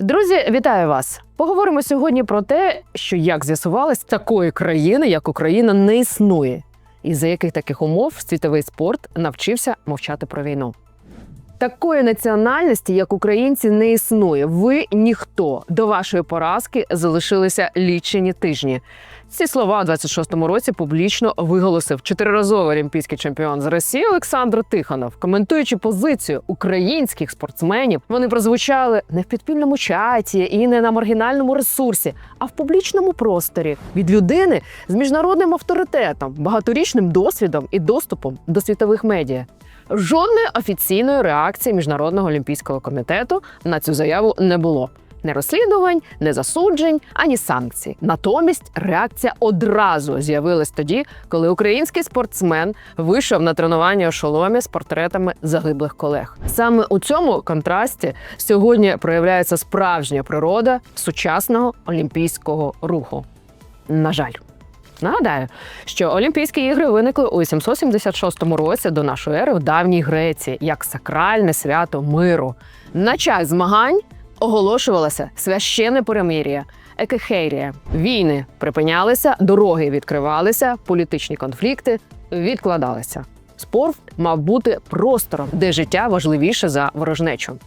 Друзі, вітаю вас! Поговоримо сьогодні про те, що як з'ясувалось, такої країни, як Україна, не існує, і за яких таких умов світовий спорт навчився мовчати про війну. Такої національності, як українці, не існує. Ви ніхто до вашої поразки залишилися лічені тижні. Ці слова у 26-му році публічно виголосив чотириразовий олімпійський чемпіон з Росії Олександр Тихонов. Коментуючи позицію українських спортсменів, вони прозвучали не в підпільному чаті і не на маргінальному ресурсі, а в публічному просторі від людини з міжнародним авторитетом, багаторічним досвідом і доступом до світових медіа. Жодної офіційної реакції міжнародного олімпійського комітету на цю заяву не було. Не розслідувань, не засуджень, ані санкцій. Натомість реакція одразу з'явилась тоді, коли український спортсмен вийшов на тренування у шоломі з портретами загиблих колег. Саме у цьому контрасті сьогодні проявляється справжня природа сучасного олімпійського руху. На жаль. Нагадаю, що Олімпійські ігри виникли у 876 році до нашої ери в давній Греції як сакральне свято миру. На час змагань оголошувалося священне перемир'я, екехерія. Війни припинялися, дороги відкривалися, політичні конфлікти відкладалися. Спорт мав бути простором, де життя важливіше за ворожнечу.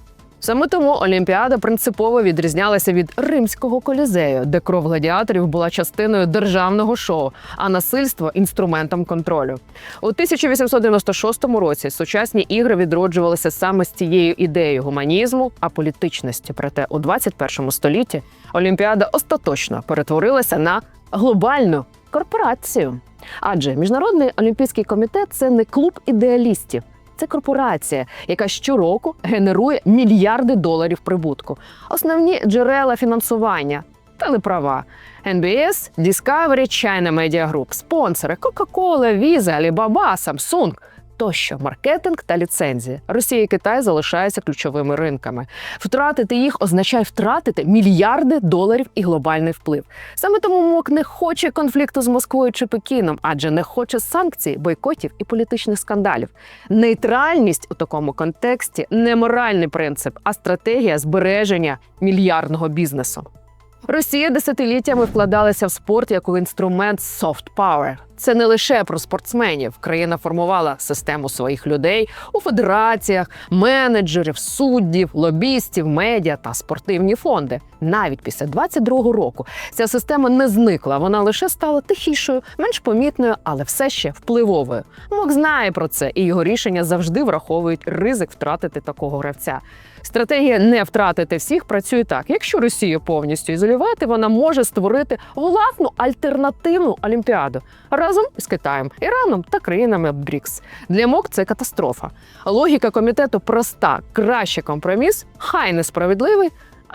Саме тому Олімпіада принципово відрізнялася від римського колізею, де кров гладіаторів була частиною державного шоу, а насильство інструментом контролю. У 1896 році сучасні ігри відроджувалися саме з цією ідеєю гуманізму, а політичності. Проте у 21 столітті Олімпіада остаточно перетворилася на глобальну корпорацію. Адже міжнародний олімпійський комітет це не клуб ідеалістів. Це корпорація, яка щороку генерує мільярди доларів прибутку. Основні джерела фінансування телеправа NBS, Discovery, China Media Group, спонсори Coca-Cola, Visa, Alibaba, Samsung тощо, маркетинг та ліцензії. Росія і Китай залишаються ключовими ринками. Втратити їх означає втратити мільярди доларів і глобальний вплив. Саме тому МОК не хоче конфлікту з Москвою чи Пекіном, адже не хоче санкцій, бойкотів і політичних скандалів. Нейтральність у такому контексті не моральний принцип, а стратегія збереження мільярдного бізнесу. Росія десятиліттями вкладалася в спорт як у інструмент soft power. Це не лише про спортсменів. Країна формувала систему своїх людей у федераціях, менеджерів, суддів, лобістів, медіа та спортивні фонди. Навіть після 22-го року ця система не зникла. Вона лише стала тихішою, менш помітною, але все ще впливовою. МОК знає про це, і його рішення завжди враховують ризик втратити такого гравця. Стратегія не втратити всіх працює так. Якщо Росію повністю ізолювати, вона може створити власну альтернативну олімпіаду разом із Китаєм, Іраном та країнами БРІКС. Для МОК це катастрофа. Логіка комітету проста: краще компроміс, хай несправедливий,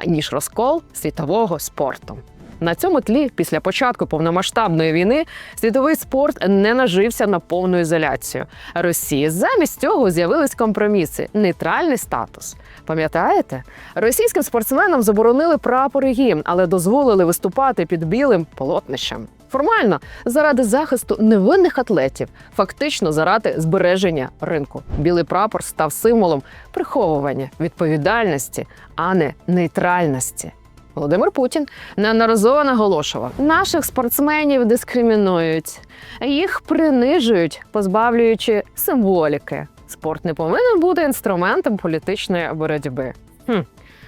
ніж розкол світового спорту. На цьому тлі, після початку повномасштабної війни, світовий спорт не нажився на повну ізоляцію. Росії замість цього з'явились компроміси, нейтральний статус. Пам'ятаєте, російським спортсменам заборонили прапор і гімн, але дозволили виступати під білим полотнищем. Формально заради захисту невинних атлетів, фактично заради збереження ринку. Білий прапор став символом приховування відповідальності, а не нейтральності. Володимир Путін неодноразово наголошував: наших спортсменів дискримінують, їх принижують, позбавлюючи символіки. Спорт не повинен бути інструментом політичної боротьби. Хм.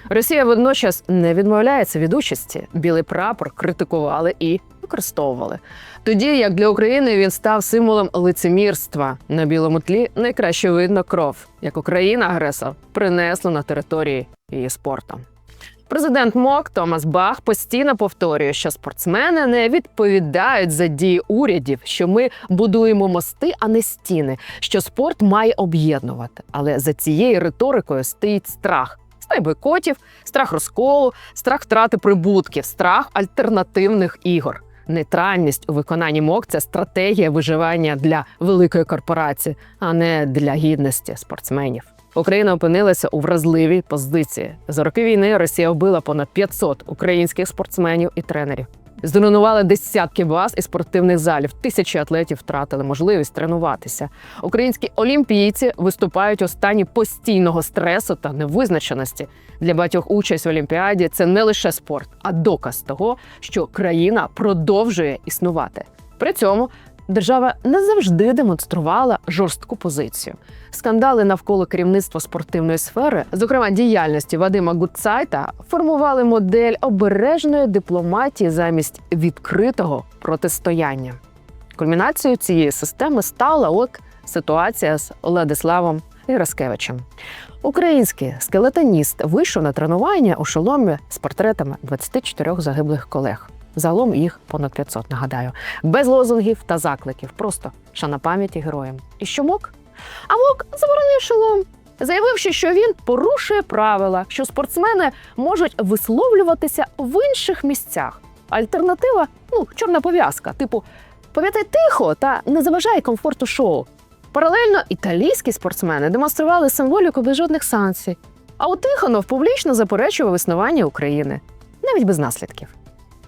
Росія водночас не відмовляється від участі. Білий прапор критикували і використовували. Тоді як для України він став символом лицемірства на білому тлі, найкраще видно кров, яку країна-агресор принесла на території її спорту. Президент МОК Томас Бах постійно повторює, що спортсмени не відповідають за дії урядів, що ми будуємо мости, а не стіни. Що спорт має об'єднувати. Але за цією риторикою стоїть страх. Страх бойкотів, страх розколу, страх втрати прибутків, страх альтернативних ігор. Нейтральність у виконанні МОК це стратегія виживання для великої корпорації, а не для гідності спортсменів. Україна опинилася у вразливій позиції. За роки війни Росія вбила понад 500 українських спортсменів і тренерів. Зруйнували десятки баз і спортивних залів. Тисячі атлетів втратили можливість тренуватися. Українські олімпійці виступають у стані постійного стресу та невизначеності. Для багатьох участь в Олімпіаді це не лише спорт, а доказ того, що країна продовжує існувати. При цьому держава не завжди демонструвала жорстку позицію. Скандали навколо керівництва спортивної сфери, зокрема діяльності Вадима Гудцайта, формували модель обережної дипломатії замість відкритого протистояння. Кульмінацією цієї системи стала от ситуація з Владиславом Іраскевичем. Український скелетоніст вийшов на тренування у шоломі з портретами 24 загиблих колег. Загалом їх понад 500, нагадаю, без лозунгів та закликів, просто шана пам'яті героям. І що мок? А мок заборонив шолом, заявивши, що він порушує правила, що спортсмени можуть висловлюватися в інших місцях. Альтернатива ну, чорна пов'язка, типу пам'ятай тихо та не заважай комфорту шоу. Паралельно італійські спортсмени демонстрували символіку без жодних санкцій. А от Тихонов публічно заперечував існування України, навіть без наслідків.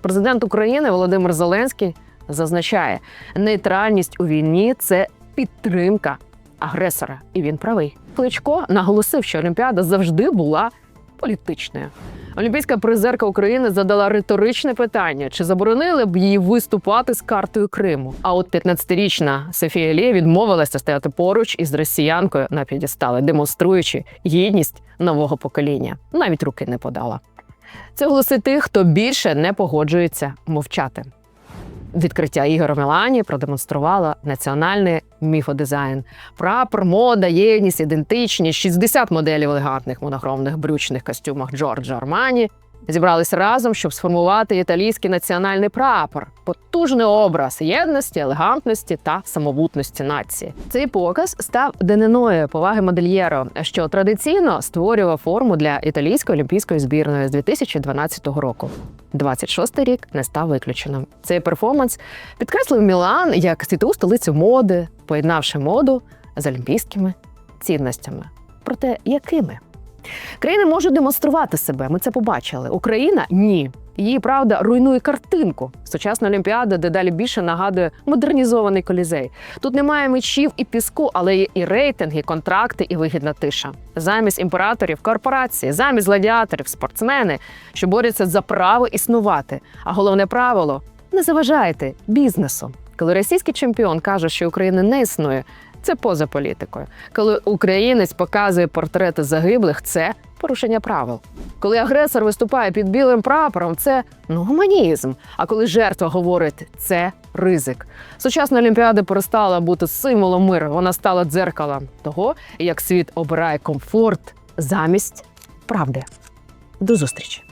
Президент України Володимир Зеленський зазначає, нейтральність у війні це підтримка агресора, і він правий. Кличко наголосив, що Олімпіада завжди була політичною. Олімпійська призерка України задала риторичне питання: чи заборонили б їй виступати з картою Криму? А от 15-річна Софія Лє відмовилася стояти поруч із росіянкою на п'єдесталі, демонструючи гідність нового покоління. Навіть руки не подала. Це голоси тих, хто більше не погоджується мовчати. Відкриття ігор Мелані продемонструвало національний міфодизайн. Прапор, мода, єдність, ідентичність, 60 моделів елегантних монохромних брючних костюмах Джорджа Армані зібрались разом, щоб сформувати італійський національний прапор, потужний образ єдності, елегантності та самобутності нації. Цей показ став даниною поваги модельєро, що традиційно створював форму для італійської олімпійської збірної з 2012 року. 26-й рік не став виключеним. Цей перформанс підкреслив Мілан як світову столицю моди, поєднавши моду з олімпійськими цінностями. Проте якими? Країни можуть демонструвати себе. Ми це побачили. Україна ні. Її правда руйнує картинку. Сучасна олімпіада дедалі більше нагадує модернізований колізей. Тут немає мечів і піску, але є і рейтинги, контракти, і вигідна тиша. Замість імператорів корпорації, замість гладіаторів, спортсмени, що борються за право існувати. А головне правило не заважайте бізнесу. Коли російський чемпіон каже, що України не існує, це поза політикою. Коли українець показує портрети загиблих, це порушення правил. Коли агресор виступає під білим прапором, це ну, гуманізм. А коли жертва говорить, це ризик. Сучасна Олімпіада перестала бути символом миру. Вона стала дзеркалом того, як світ обирає комфорт замість правди. До зустрічі!